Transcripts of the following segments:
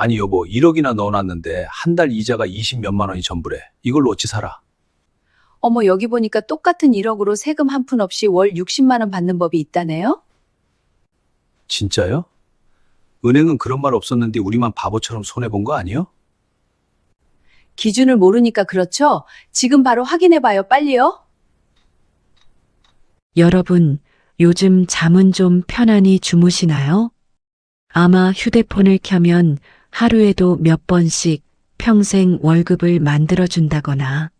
아니 여보 1억이나 넣어놨는데 한 달 이자가 20 몇만 원이 전부래. 이걸로 어찌 살아? 어머, 여기 보니까 똑같은 1억으로 세금 한 푼 없이 월 60만 원 받는 법이 있다네요? 진짜요? 은행은 그런 말 없었는데 우리만 바보처럼 손해본 거 아니요? 기준을 모르니까 그렇죠? 지금 바로 확인해봐요, 빨리요. 여러분, 요즘 잠은 좀 편안히 주무시나요? 아마 휴대폰을 켜면 하루에도 몇 번씩 평생 월급을 만들어준다거나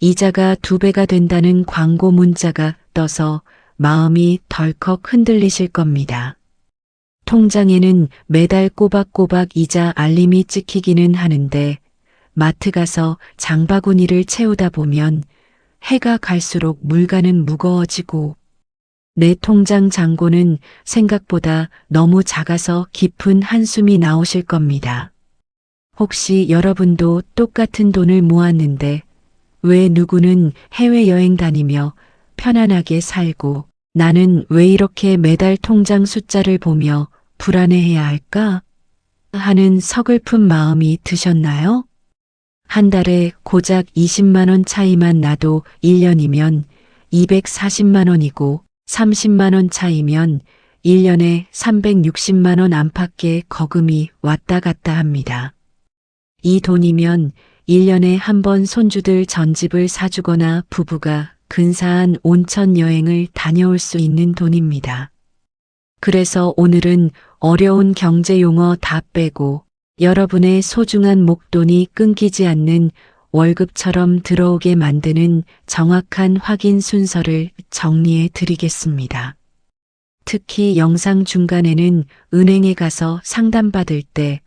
이자가 두 배가 된다는 광고 문자가 떠서 마음이 덜컥 흔들리실 겁니다. 통장에는 매달 꼬박꼬박 이자 알림이 찍히기는 하는데 마트 가서 장바구니를 채우다 보면 해가 갈수록 물가는 무거워지고 내 통장 잔고는 생각보다 너무 작아서 깊은 한숨이 나오실 겁니다. 혹시 여러분도 똑같은 돈을 모았는데 왜 누구는 해외여행 다니며 편안하게 살고 나는 왜 이렇게 매달 통장 숫자를 보며 불안해해야 할까? 하는 서글픈 마음이 드셨나요? 한 달에 고작 20만 원 차이만 나도 1년이면 240만 원이고 30만 원 차이면 1년에 360만 원 안팎의 거금이 왔다 갔다 합니다. 이 돈이면 1년에 한 번 손주들 전집을 사주거나 부부가 근사한 온천 여행을 다녀올 수 있는 돈입니다. 그래서 오늘은 어려운 경제 용어 다 빼고 여러분의 소중한 목돈이 끊기지 않는 월급처럼 들어오게 만드는 정확한 확인 순서를 정리해 드리겠습니다. 특히 영상 중간에는 은행에 가서 상담받을 때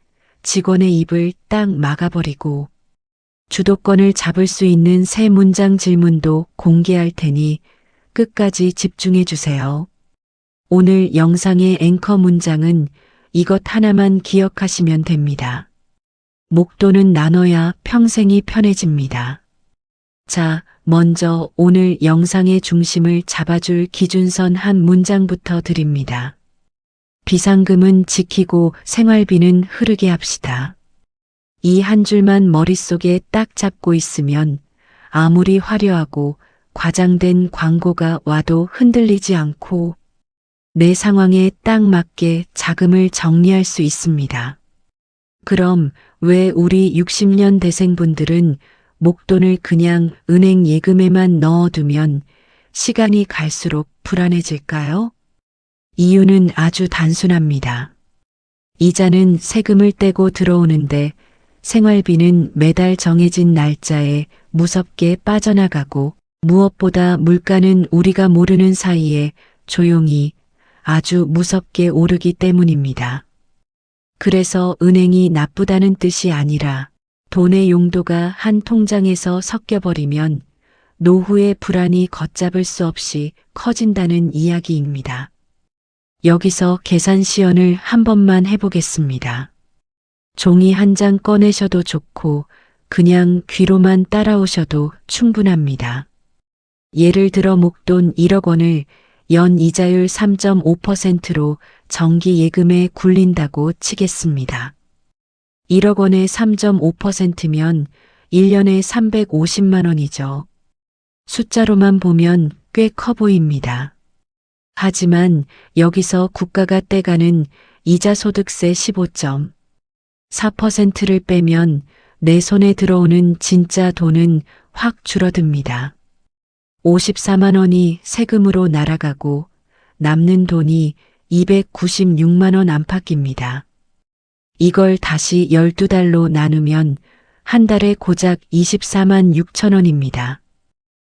직원의 입을 딱 막아버리고 주도권을 잡을 수 있는 세 문장 질문도 공개할 테니 끝까지 집중해 주세요. 오늘 영상의 앵커 문장은 이것 하나만 기억하시면 됩니다. 목돈은 나눠야 평생이 편해집니다. 자, 먼저 오늘 영상의 중심을 잡아줄 기준선 한 문장부터 드립니다. 비상금은 지키고 생활비는 흐르게 합시다. 이 한 줄만 머릿속에 딱 잡고 있으면 아무리 화려하고 과장된 광고가 와도 흔들리지 않고 내 상황에 딱 맞게 자금을 정리할 수 있습니다. 그럼 왜 우리 60년 대생분들은 목돈을 그냥 은행 예금에만 넣어두면 시간이 갈수록 불안해질까요? 이유는 아주 단순합니다. 이자는 세금을 떼고 들어오는데 생활비는 매달 정해진 날짜에 무섭게 빠져나가고 무엇보다 물가는 우리가 모르는 사이에 조용히 아주 무섭게 오르기 때문입니다. 그래서 은행이 나쁘다는 뜻이 아니라 돈의 용도가 한 통장에서 섞여버리면 노후의 불안이 걷잡을 수 없이 커진다는 이야기입니다. 여기서 계산 시연을 한 번만 해보겠습니다. 종이 한 장 꺼내셔도 좋고 그냥 귀로만 따라오셔도 충분합니다. 예를 들어 목돈 1억 원을 연 이자율 3.5%로 정기 예금에 굴린다고 치겠습니다. 1억 원에 3.5%면 1년에 350만 원이죠. 숫자로만 보면 꽤 커 보입니다. 하지만 여기서 국가가 떼가는 이자 소득세 15.4%를 빼면 내 손에 들어오는 진짜 돈은 확 줄어듭니다. 54만 원이 세금으로 날아가고 남는 돈이 296만 원 안팎입니다. 이걸 다시 12달로 나누면 한 달에 고작 24만 6천 원입니다.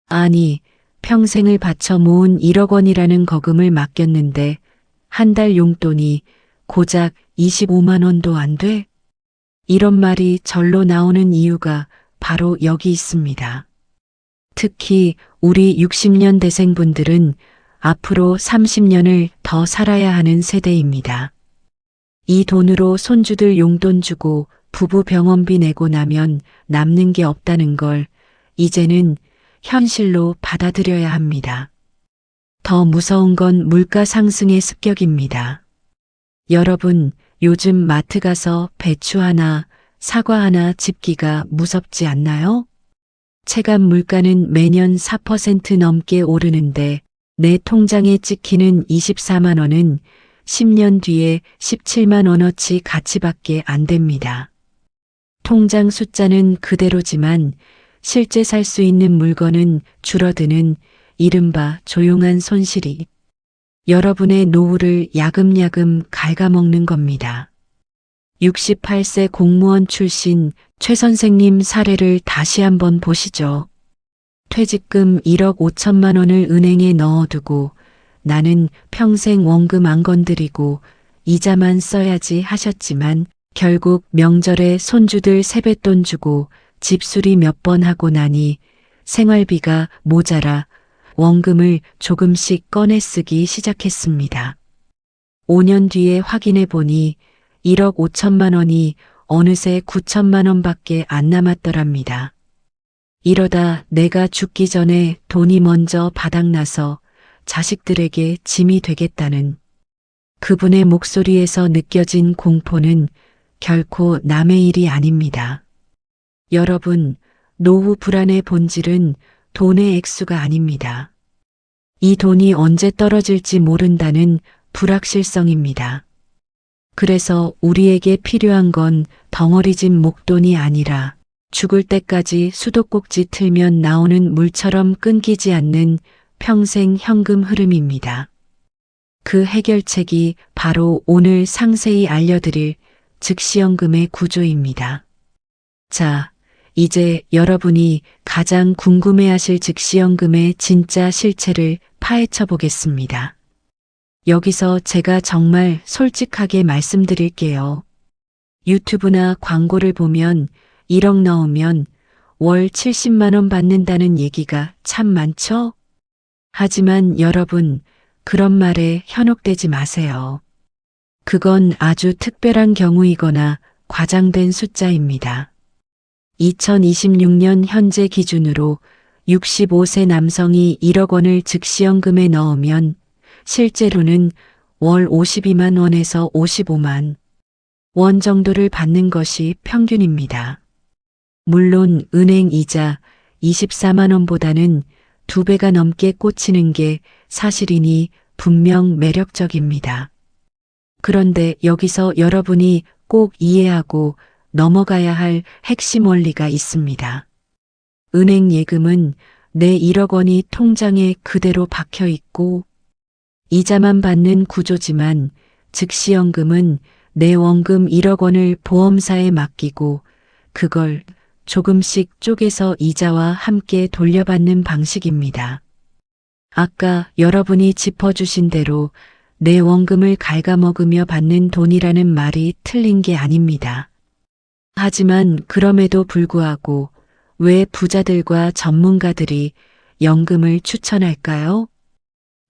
아니, 평생을 바쳐 모은 1억 원이라는 거금을 맡겼는데 한 달 용돈이 고작 25만 원도 안 돼? 이런 말이 절로 나오는 이유가 바로 여기 있습니다. 특히 우리 60년 대생분들은 앞으로 30년을 더 살아야 하는 세대입니다. 이 돈으로 손주들 용돈 주고 부부 병원비 내고 나면 남는 게 없다는 걸 이제는 현실로 받아들여야 합니다. 더 무서운 건 물가 상승의 습격입니다. 여러분, 요즘 마트 가서 배추 하나, 사과 하나 집기가 무섭지 않나요? 체감 물가는 매년 4% 넘게 오르는데 내 통장에 찍히는 24만 원은 10년 뒤에 17만 원어치 가치밖에 안 됩니다. 통장 숫자는 그대로지만 실제 살 수 있는 물건은 줄어드는 이른바 조용한 손실이 여러분의 노후를 야금야금 갉아먹는 겁니다. 68세 공무원 출신 최 선생님 사례를 다시 한번 보시죠. 퇴직금 1억 5천만 원을 은행에 넣어두고 나는 평생 원금 안 건드리고 이자만 써야지 하셨지만 결국 명절에 손주들 세뱃돈 주고 집수리 몇 번 하고 나니 생활비가 모자라 원금을 조금씩 꺼내 쓰기 시작했습니다. 5년 뒤에 확인해 보니 1억 5천만 원이 어느새 9천만 원밖에 안 남았더랍니다. 이러다 내가 죽기 전에 돈이 먼저 바닥나서 자식들에게 짐이 되겠다는 그분의 목소리에서 느껴진 공포는 결코 남의 일이 아닙니다. 여러분, 노후 불안의 본질은 돈의 액수가 아닙니다. 이 돈이 언제 떨어질지 모른다는 불확실성입니다. 그래서 우리에게 필요한 건 덩어리진 목돈이 아니라 죽을 때까지 수도꼭지 틀면 나오는 물처럼 끊기지 않는 평생 현금 흐름입니다. 그 해결책이 바로 오늘 상세히 알려드릴 즉시연금의 구조입니다. 자, 이제 여러분이 가장 궁금해하실 즉시연금의 진짜 실체를 파헤쳐 보겠습니다. 여기서 제가 정말 솔직하게 말씀드릴게요. 유튜브나 광고를 보면 1억 넣으면 월 70만 원 받는다는 얘기가 참 많죠? 하지만 여러분, 그런 말에 현혹되지 마세요. 그건 아주 특별한 경우이거나 과장된 숫자입니다. 2026년 현재 기준으로 65세 남성이 1억 원을 즉시연금에 넣으면 실제로는 월 52만 원에서 55만 원 정도를 받는 것이 평균입니다. 물론 은행 이자 24만 원보다는 두 배가 넘게 꽂히는 게 사실이니 분명 매력적입니다. 그런데 여기서 여러분이 꼭 이해하고 넘어가야 할 핵심 원리가 있습니다. 은행 예금은 내 1억 원이 통장에 그대로 박혀 있고 이자만 받는 구조지만 즉시연금은 내 원금 1억 원을 보험사에 맡기고 그걸 조금씩 쪼개서 이자와 함께 돌려받는 방식입니다. 아까 여러분이 짚어주신 대로 내 원금을 갉아먹으며 받는 돈이라는 말이 틀린 게 아닙니다. 하지만 그럼에도 불구하고 왜 부자들과 전문가들이 연금을 추천할까요?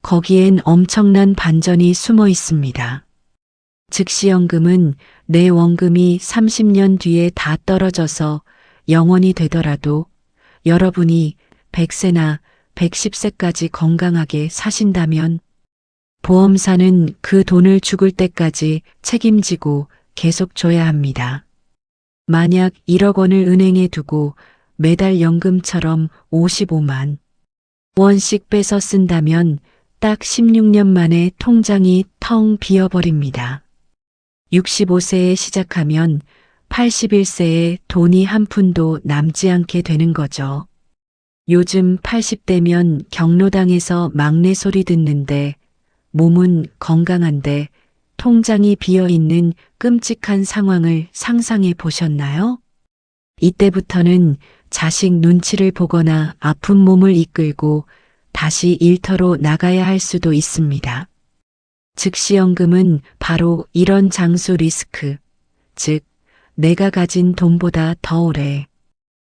거기엔 엄청난 반전이 숨어 있습니다. 즉시연금은 내 원금이 30년 뒤에 다 떨어져서 영원이 되더라도 여러분이 100세나 110세까지 건강하게 사신다면 보험사는 그 돈을 죽을 때까지 책임지고 계속 줘야 합니다. 만약 1억 원을 은행에 두고 매달 연금처럼 55만 원씩 빼서 쓴다면 딱 16년 만에 통장이 텅 비어버립니다. 65세에 시작하면 81세에 돈이 한 푼도 남지 않게 되는 거죠. 요즘 80대면 경로당에서 막내 소리 듣는데 몸은 건강한데 통장이 비어 있는 끔찍한 상황을 상상해 보셨나요? 이때부터는 자식 눈치를 보거나 아픈 몸을 이끌고 다시 일터로 나가야 할 수도 있습니다. 즉시연금은 바로 이런 장수 리스크, 즉, 내가 가진 돈보다 더 오래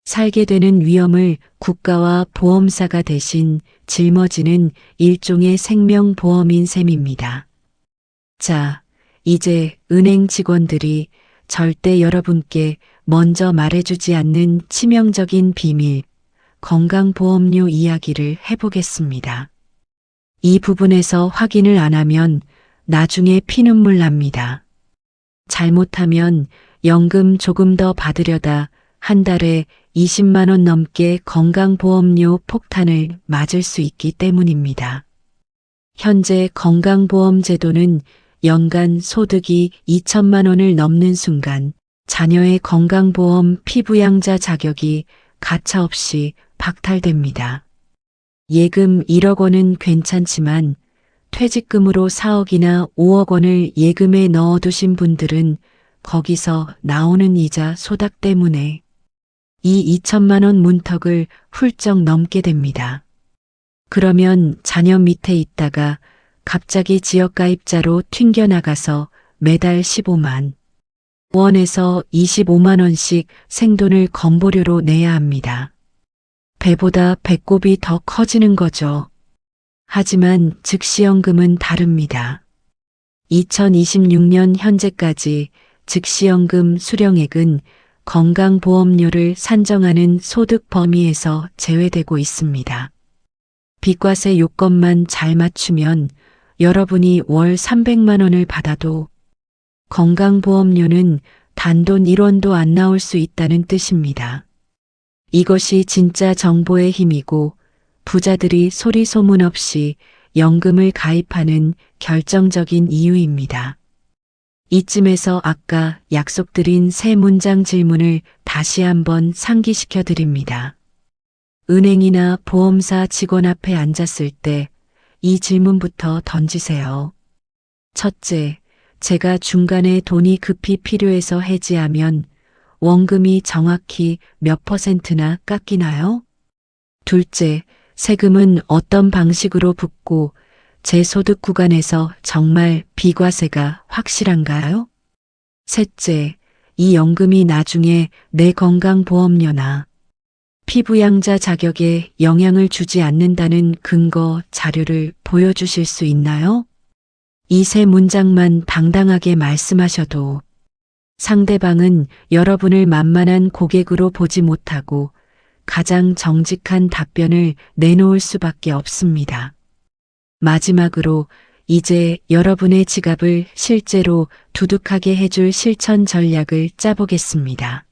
살게 되는 위험을 국가와 보험사가 대신 짊어지는 일종의 생명보험인 셈입니다. 자, 이제 은행 직원들이 절대 여러분께 먼저 말해주지 않는 치명적인 비밀, 건강보험료 이야기를 해보겠습니다. 이 부분에서 확인을 안 하면 나중에 피눈물 납니다. 잘못하면 연금 조금 더 받으려다 한 달에 20만 원 넘게 건강보험료 폭탄을 맞을 수 있기 때문입니다. 현재 건강보험 제도는 연간 소득이 2천만 원을 넘는 순간 자녀의 건강보험 피부양자 자격이 가차없이 박탈됩니다. 예금 1억 원은 괜찮지만 퇴직금으로 4억이나 5억 원을 예금에 넣어두신 분들은 거기서 나오는 이자 소닥 때문에 이 2천만 원 문턱을 훌쩍 넘게 됩니다. 그러면 자녀 밑에 있다가 갑자기 지역가입자로 튕겨나가서 매달 15만 원에서 25만 원씩 생돈을 건보료로 내야 합니다. 배보다 배꼽이 더 커지는 거죠. 하지만 즉시연금은 다릅니다. 2026년 현재까지 즉시연금 수령액은 건강보험료를 산정하는 소득 범위에서 제외되고 있습니다. 비과세 요건만 잘 맞추면 여러분이 월 300만 원을 받아도 건강보험료는 단돈 1원도 안 나올 수 있다는 뜻입니다. 이것이 진짜 정보의 힘이고 부자들이 소리 소문 없이 연금을 가입하는 결정적인 이유입니다. 이쯤에서 아까 약속드린 세 문장 질문을 다시 한번 상기시켜 드립니다. 은행이나 보험사 직원 앞에 앉았을 때 이 질문부터 던지세요. 첫째, 제가 중간에 돈이 급히 필요해서 해지하면 원금이 정확히 몇 퍼센트나 깎이나요? 둘째, 세금은 어떤 방식으로 붙고 제 소득 구간에서 정말 비과세가 확실한가요? 셋째, 이 연금이 나중에 내 건강보험료나 피부양자 자격에 영향을 주지 않는다는 근거 자료를 보여주실 수 있나요? 이 세 문장만 당당하게 말씀하셔도 상대방은 여러분을 만만한 고객으로 보지 못하고 가장 정직한 답변을 내놓을 수밖에 없습니다. 마지막으로 이제 여러분의 지갑을 실제로 두둑하게 해줄 실천 전략을 짜보겠습니다.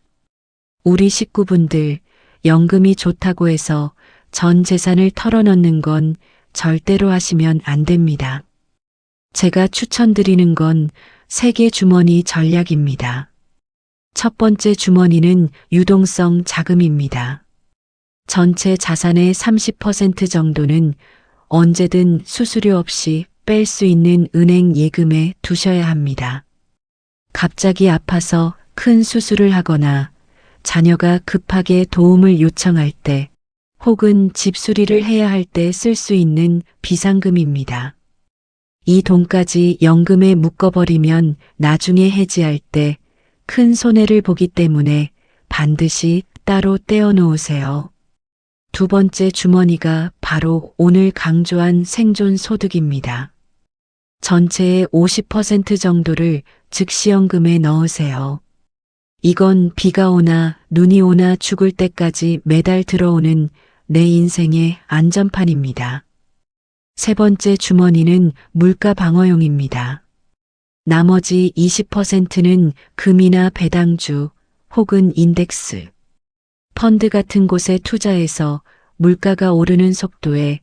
우리 식구분들, 연금이 좋다고 해서 전 재산을 털어넣는 건 절대로 하시면 안 됩니다. 제가 추천드리는 건 세계 주머니 전략입니다. 첫 번째 주머니는 유동성 자금입니다. 전체 자산의 30% 정도는 언제든 수수료 없이 뺄 수 있는 은행 예금에 두셔야 합니다. 갑자기 아파서 큰 수술을 하거나 자녀가 급하게 도움을 요청할 때 혹은 집수리를 해야 할 때 쓸 수 있는 비상금입니다. 이 돈까지 연금에 묶어버리면 나중에 해지할 때 큰 손해를 보기 때문에 반드시 따로 떼어 놓으세요. 두 번째 주머니가 바로 오늘 강조한 생존 소득입니다. 전체의 50% 정도를 즉시연금에 넣으세요. 이건 비가 오나 눈이 오나 죽을 때까지 매달 들어오는 내 인생의 안전판입니다. 세 번째 주머니는 물가 방어용입니다. 나머지 20%는 금이나 배당주 혹은 인덱스, 펀드 같은 곳에 투자해서 물가가 오르는 속도에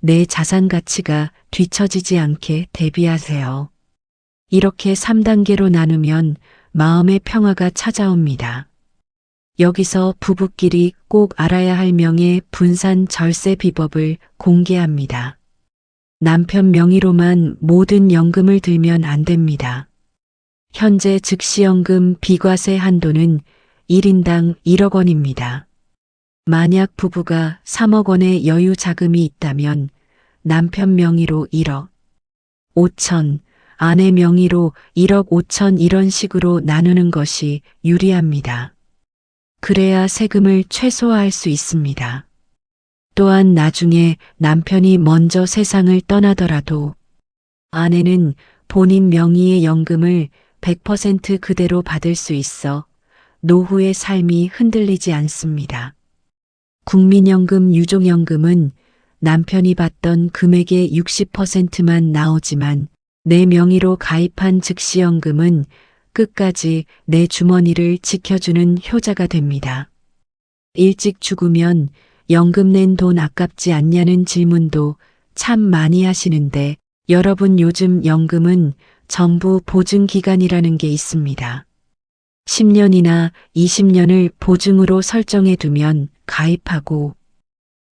내 자산 가치가 뒤처지지 않게 대비하세요. 이렇게 3단계로 나누면 마음의 평화가 찾아옵니다. 여기서 부부끼리 꼭 알아야 할 명예 분산 절세 비법을 공개합니다. 남편 명의로만 모든 연금을 들면 안 됩니다. 현재 즉시연금 비과세 한도는 1인당 1억 원입니다. 만약 부부가 3억 원의 여유 자금이 있다면 남편 명의로 1억 5천, 아내 명의로 1억 5천 이런 식으로 나누는 것이 유리합니다. 그래야 세금을 최소화할 수 있습니다. 또한 나중에 남편이 먼저 세상을 떠나더라도 아내는 본인 명의의 연금을 100% 그대로 받을 수 있어 노후의 삶이 흔들리지 않습니다. 국민연금 유족연금은 남편이 받던 금액의 60%만 나오지만 내 명의로 가입한 즉시연금은 끝까지 내 주머니를 지켜주는 효자가 됩니다. 일찍 죽으면 연금 낸 돈 아깝지 않냐는 질문도 참 많이 하시는데 여러분 요즘 연금은 정부 보증기간이라는 게 있습니다. 10년이나 20년을 보증으로 설정해 두면 가입하고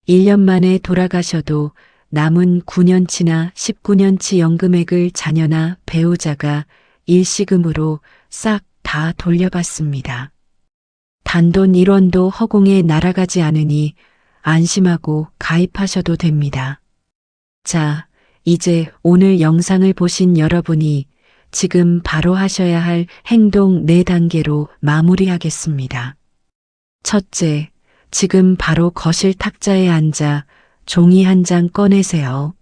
1년 만에 돌아가셔도 남은 9년치나 19년치 연금액을 자녀나 배우자가 일시금으로 싹 다 돌려받습니다. 단돈 1원도 허공에 날아가지 않으니 안심하고 가입하셔도 됩니다. 자, 이제 오늘 영상을 보신 여러분이 지금 바로 하셔야 할 행동 4단계로 마무리하겠습니다. 첫째, 지금 바로 거실 탁자에 앉아 종이 한 장 꺼내세요.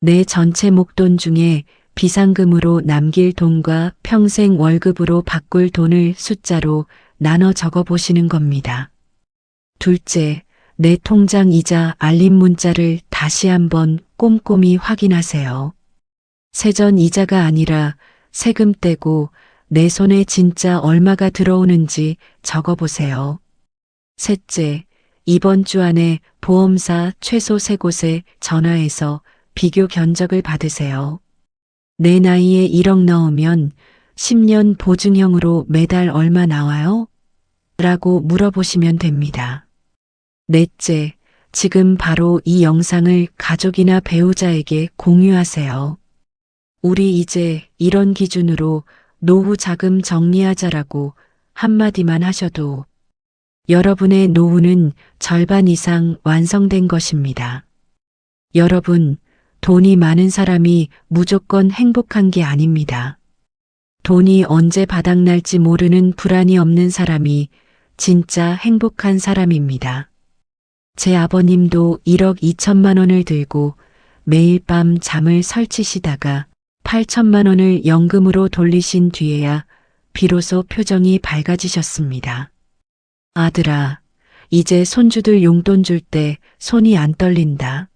내 전체 목돈 중에 비상금으로 남길 돈과 평생 월급으로 바꿀 돈을 숫자로 나눠 적어 보시는 겁니다. 둘째, 내 통장 이자 알림 문자를 다시 한번 꼼꼼히 확인하세요. 세전 이자가 아니라 세금 떼고 내 손에 진짜 얼마가 들어오는지 적어 보세요. 셋째, 이번 주 안에 보험사 최소 세 곳에 전화해서 비교 견적을 받으세요. 내 나이에 1억 넣으면 10년 보증형으로 매달 얼마 나와요? 라고 물어보시면 됩니다. 넷째, 지금 바로 이 영상을 가족이나 배우자에게 공유하세요. 우리 이제 이런 기준으로 노후 자금 정리하자라고 한마디만 하셔도 여러분의 노후는 절반 이상 완성된 것입니다. 여러분, 돈이 많은 사람이 무조건 행복한 게 아닙니다. 돈이 언제 바닥날지 모르는 불안이 없는 사람이 진짜 행복한 사람입니다. 제 아버님도 1억 2천만 원을 들고 매일 밤 잠을 설치시다가 8천만 원을 연금으로 돌리신 뒤에야 비로소 표정이 밝아지셨습니다. 아들아, 이제 손주들 용돈 줄 때 손이 안 떨린다.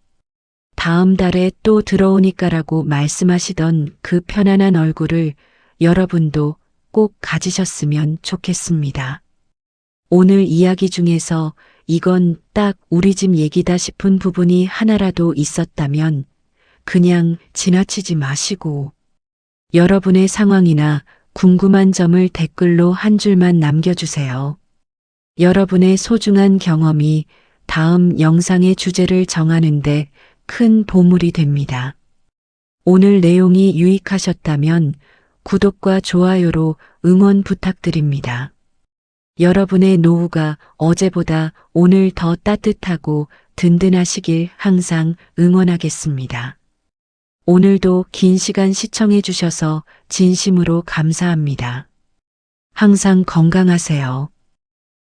다음 달에 또 들어오니까라고 말씀하시던 그 편안한 얼굴을 여러분도 꼭 가지셨으면 좋겠습니다. 오늘 이야기 중에서 이건 딱 우리 집 얘기다 싶은 부분이 하나라도 있었다면 그냥 지나치지 마시고 여러분의 상황이나 궁금한 점을 댓글로 한 줄만 남겨주세요. 여러분의 소중한 경험이 다음 영상의 주제를 정하는데 큰 보물이 됩니다. 오늘 내용이 유익하셨다면 구독과 좋아요로 응원 부탁드립니다. 여러분의 노후가 어제보다 오늘 더 따뜻하고 든든하시길 항상 응원하겠습니다. 오늘도 긴 시간 시청해 주셔서 진심으로 감사합니다. 항상 건강하세요.